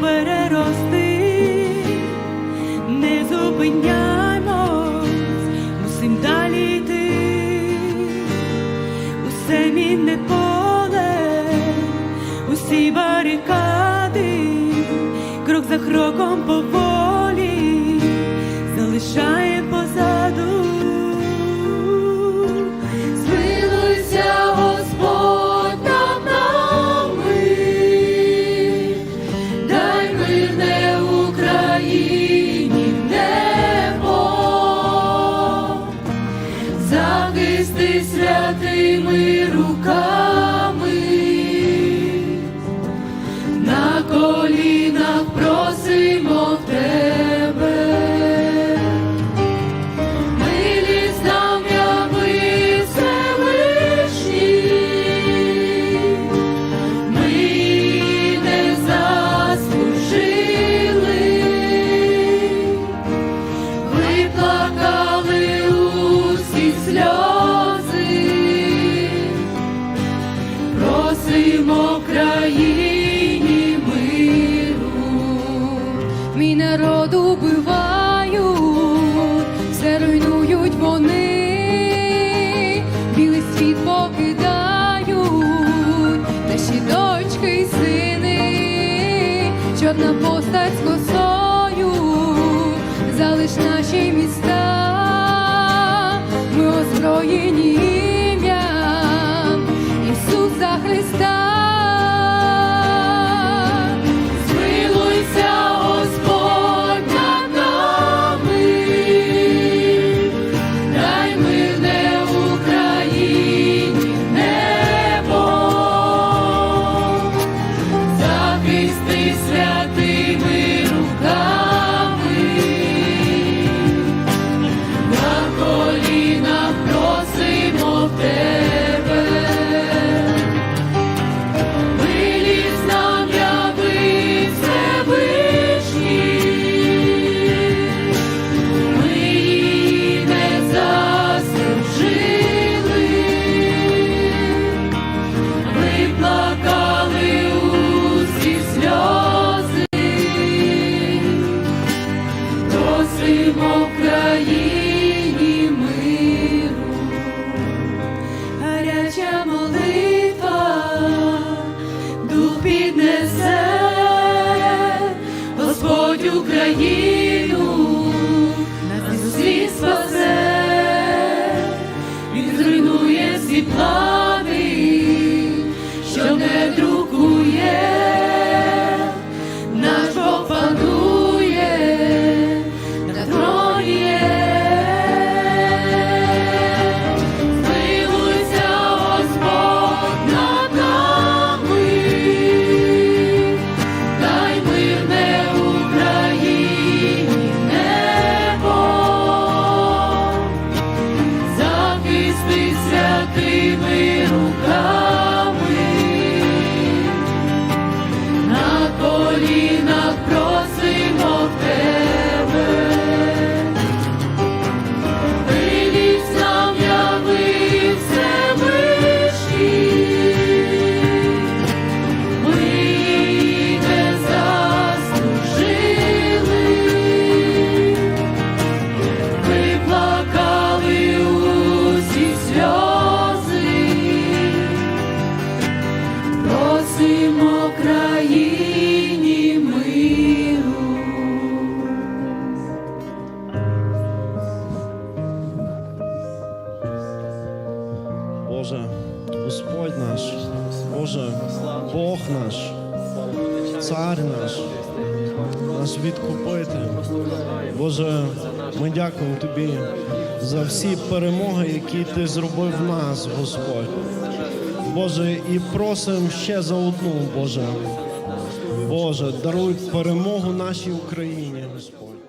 перерости, не зупиняймось, мусим далі йти, усе мінне поле, усі барикади, крок за кроком поволі. Залишає Мій народ убивають, все руйнують вони, білий світ покидають, наші дочки й сини, чорна постать з Господь Україну, святими руками, Боже, Господь наш, Боже, Бог наш, Цар наш, наш відкупитель. Боже, ми дякуємо Тобі за всі перемоги, які Ти зробив в нас, Господь. Боже, і просимо ще за одну, Боже. Боже, даруй перемогу нашій Україні, Господь.